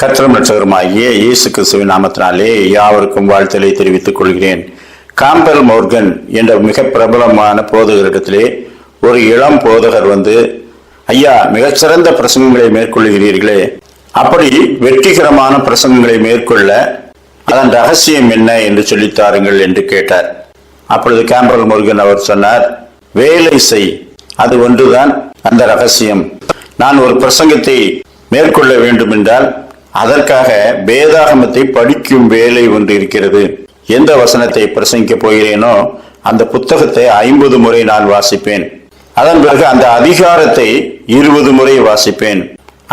கற்றல் நட்சகரமாகிய இயேசு கிறிஸ்துவின் நாமத்தினாலே யாவருக்கும் வாழ்த்தலை தெரிவித்துக் கொள்கிறேன். காம்பல் மோர்கன் என்ற மிக பிரபலமான போதகரிடத்திலே ஒரு இளம் போதகர் வந்து ஐயா மிகச்சிறந்த பிரசங்கங்களை மேற்கொள்கிறீர்களே. அப்படி வெற்றிகரமான பிரசங்கங்களை மேற்கொள்ள அதன் ரகசியம் என்ன என்று சொல்லித் தாருங்கள் என்று கேட்டார். அப்பொழுது கேம்பரல் முருகன் அவர் சொன்னார் வேலை செய். அது ஒன்றுதான். அந்த ரகசியம். நான் ஒரு பிரசங்கத்தை மேற்கொள்ள வேண்டும் என்றால் அதற்காக வேதாகமத்தை படிக்கும் வேலை ஒன்று இருக்கிறது. எந்த வசனத்தை பிரசங்கிக்க போகிறேனோ அந்த புத்தகத்தை ஐம்பது முறை நான் வாசிப்பேன். அதன் பிறகு அந்த அதிகாரத்தை இருபது முறை வாசிப்பேன்.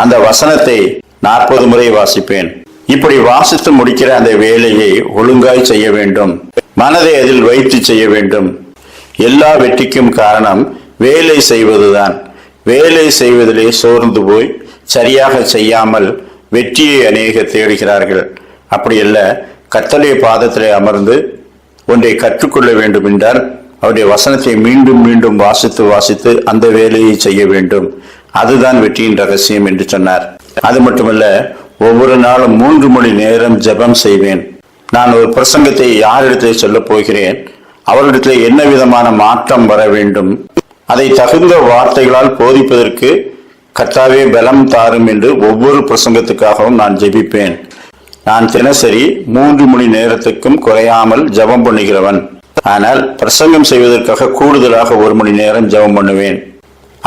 அந்த வசனத்தை நாற்பது முறை வாசிப்பேன். இப்படி வாசித்து முடிக்கிற அந்த வேலையை ஒழுங்காய் செய்ய வேண்டும். மனதை அதில் வைத்து செய்ய வேண்டும். எல்லா வெற்றிக்கும் காரணம் வேலை செய்வதுதான். வேலை செய்வதிலே சோர்ந்து போய் சரியாக செய்யாமல் வெற்றியை அநேக தேடுகிறார்கள். அப்படியல்ல கத்தலைய பாதத்திலே அமர்ந்து ஒன்றை கற்றுக்கொள்ள வேண்டும் என்றால் அவருடைய வசனத்தை மீண்டும் மீண்டும் வாசித்து வாசித்து அந்த வேலையை செய்ய வேண்டும். அதுதான் வெற்றியின் ரகசியம் என்று சொன்னார். அது மட்டுமல்ல ஒவ்வொரு நாளும் மூன்று மணி நேரம் ஜெபம் செய்வேன். நான் ஒரு பிரசங்கத்தை யாரிடத்தில் சொல்லப் போகிறேன்? அவரிடத்தில் என்ன விதமான மாற்றம் வர வேண்டும்? அதை தகுந்த வார்த்தைகளால் போதிப்பதற்கு கர்த்தாவே பலம் தாரும் என்று ஒவ்வொரு பிரசங்கத்துக்காகவும் நான் ஜெபிப்பேன். நான் தினசரி மூன்று மணி நேரத்துக்கும் குறையாமல் ஜெபம் பண்ணுகிறவன். ஆனால் பிரசங்கம் செய்வதற்காக கூடுதலாக ஒரு மணி நேரம் ஜெபம் பண்ணுவேன்.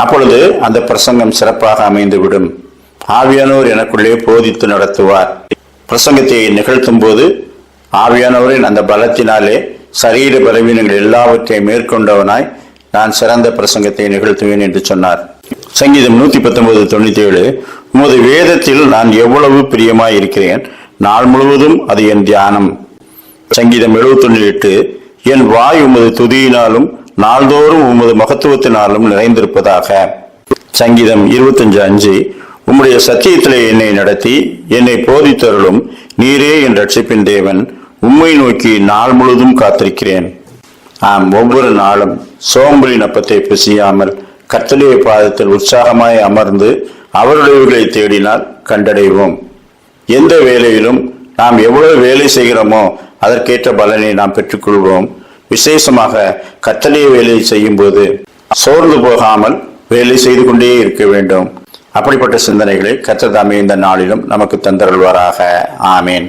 அப்பொழுது அந்த பிரசங்கம் சிறப்பாக அமைந்துவிடும். ஆவியானோர் எனக்குள்ளே போதித்து நடத்துவார். பிரசங்கத்தை நிகழ்த்தும் போது ஆவியானவரின் அந்த பலத்தினாலே சரீர பலவீனங்கள் எல்லாவற்றையும் மேற்கொண்டவனாய் நான் சிறந்த பிரசங்கத்தை நிகழ்த்துவேன் என்று சொன்னார். சங்கீதம் நூத்தி பத்தொன்பது தொண்ணூத்தி ஏழு உமது வேதத்தில் நான் எவ்வளவு பிரியமாய் இருக்கிறேன் நாள் முழுவதும் அது என் தியானம். சங்கீதம் எழுபத்தொன்னு எட்டு என் வாய் உமது துதியினாலும் நாள்தோறும் உமது மகத்துவத்தினாலும் நிறைந்திருப்பதாக. சங்கீதம் இருபத்தஞ்சு அஞ்சு உம்முடைய சத்தியத்திலே என்னை நடத்தி என்னை போதித்தருளும் நீரே என் ரட்சிப்பின் தேவன் உம்மை நோக்கி நாள் முழுவதும் காத்திருக்கிறேன். ஆம் ஒவ்வொரு நாளும் சோம்பலின் அப்பத்தை பிசியாமல் கத்தலிய பாதத்தில் உற்சாகமாய் அமர்ந்து அவருடையவர்களை தேடினால் கண்டடைவோம். எந்த வேலையிலும் நாம் எவ்வளவு வேலை செய்கிறோமோ அதற்கேற்ற பலனை நாம் பெற்றுக்கொள்வோம். விசேஷமாக கத்தலிய வேலையை செய்யும் போது சோர்ந்து போகாமல் வேலை செய்து கொண்டே இருக்க வேண்டும். அப்படிப்பட்ட சிந்தனைகளை கத்ததாமே இந்த நாளிலும் நமக்கு தந்தருள்வாராக. ஆமேன்.